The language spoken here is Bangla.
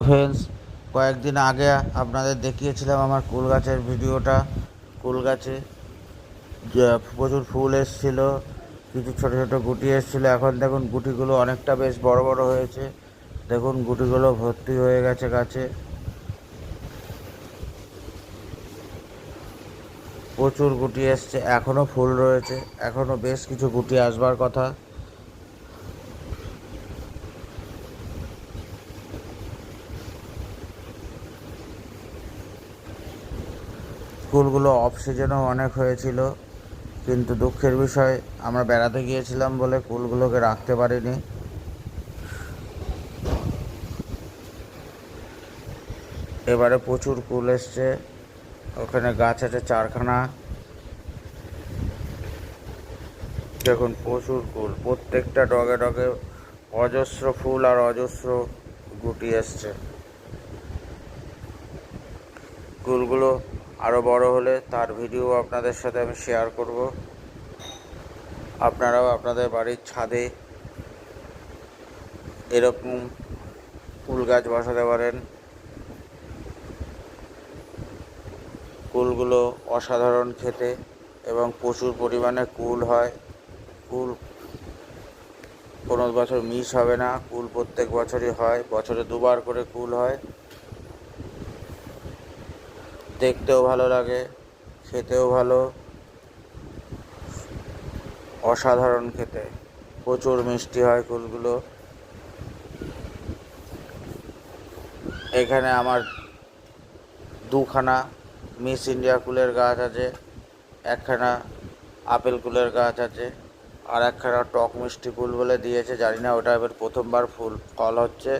ফ্রেন্ডস কয়েকদিন আগে আপনাদের দেখিয়েছিলাম আমার কুল গাছের ভিডিওটা। কুল গাছে প্রচুর ফুল এসেছিল, কিছু ছোট ছোট গুটি এসেছিল। এখন দেখুন গুটিগুলো অনেকটা বেশ বড় বড় হয়েছে। দেখুন গুটিগুলো ভর্তি হয়ে গেছে গাছে। প্রচুর গুটি এসছে এখনও ফুল রয়েছে এখনও বেশ কিছু গুটি আসবার কথা। কুলগুলো অফ সিজনেও অনেক হয়েছিল, কিন্তু দুঃখের বিষয়, আমরা বেড়াতে গিয়েছিলাম বলে কুলগুলোকে রাখতে পারিনি। এবারে প্রচুর কুল এসছে, ওখানে গাছ আছে চারখানা। দেখুন, প্রচুর কুল, প্রত্যেকটা ডগে ডগে অজস্র ফুল আর অজস্র গুটি এসছে। ফুলগুলো আরও বড় হলে তার ভিডিও আপনাদের সাথে আমি শেয়ার করব। আপনারাও আপনাদের বাড়ির ছাদে এরকম ফুল গাছ বসাতে পারেন। কুলগুলো অসাধারণ খেতে এবং প্রচুর পরিমাণে কুল হয়। কুল কোনো বছর মিস হবে না, কুল প্রত্যেক বছরই হয়, বছরে দুবার করে কুল হয়। দেখতেও ভালো লাগে, খেতেও ভালো। অসাধারণ খেতে। প্রচুর মিষ্টি হয় কুলগুলো। এখানে আমার দুখানা মিস ইন্ডিয়া কুলের গাছ আছে, একখানা আপেল কুলের গাছ আছে, আর একখানা টক মিষ্টি কুল বলে দিয়েছে, জানি না ওটা এবার প্রথমবার ফুল, ফল হচ্ছে।